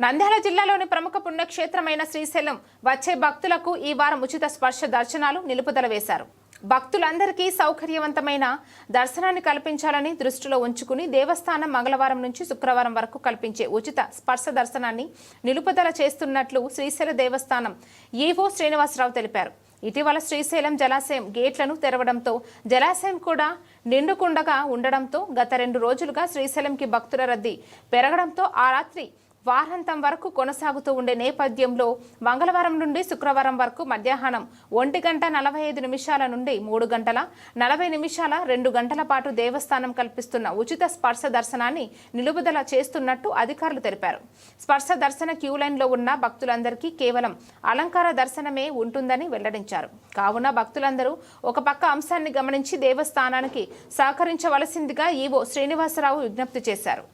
నంద్యాల జిల్లాలోని ప్రముఖ పుణ్యక్షేత్రమైన శ్రీశైలం వచ్చే భక్తులకు ఈ వారం ఉచిత స్పర్శ దర్శనాలు నిలుపుదల వేశారు. భక్తులందరికీ సౌకర్యవంతమైన దర్శనాన్ని కల్పించాలని దృష్టిలో ఉంచుకుని దేవస్థానం మంగళవారం నుంచి శుక్రవారం వరకు కల్పించే ఉచిత స్పర్శ దర్శనాన్ని నిలుపుదల చేస్తున్నట్లు శ్రీశైల దేవస్థానం ఈవో శ్రీనివాసరావు తెలిపారు. ఇటీవల శ్రీశైలం జలాశయం గేట్లను తెరవడంతో జలాశయం కూడా నిండుకుండగా ఉండడంతో గత రెండు రోజులుగా శ్రీశైలంకి భక్తుల రద్దీ పెరగడంతో ఆ రాత్రి వారాంతం వరకు కొనసాగుతూ ఉండే నేపథ్యంలో మంగళవారం నుండి శుక్రవారం వరకు మధ్యాహ్నం ఒంటి గంట నలభై ఐదు నిమిషాల నుండి మూడు గంటల నలభై నిమిషాల రెండు గంటల పాటు దేవస్థానం కల్పిస్తున్న ఉచిత స్పర్శ దర్శనాన్ని నిలుపుదల చేస్తున్నట్టు అధికారులు తెలిపారు. స్పర్శ దర్శన క్యూ లైన్లో ఉన్న భక్తులందరికీ కేవలం అలంకార దర్శనమే ఉంటుందని వెల్లడించారు. కావున భక్తులందరూ ఒక పక్క అంశాన్ని గమనించి దేవస్థానానికి సహకరించవలసిందిగా ఈవో శ్రీనివాసరావు విజ్ఞప్తి చేశారు.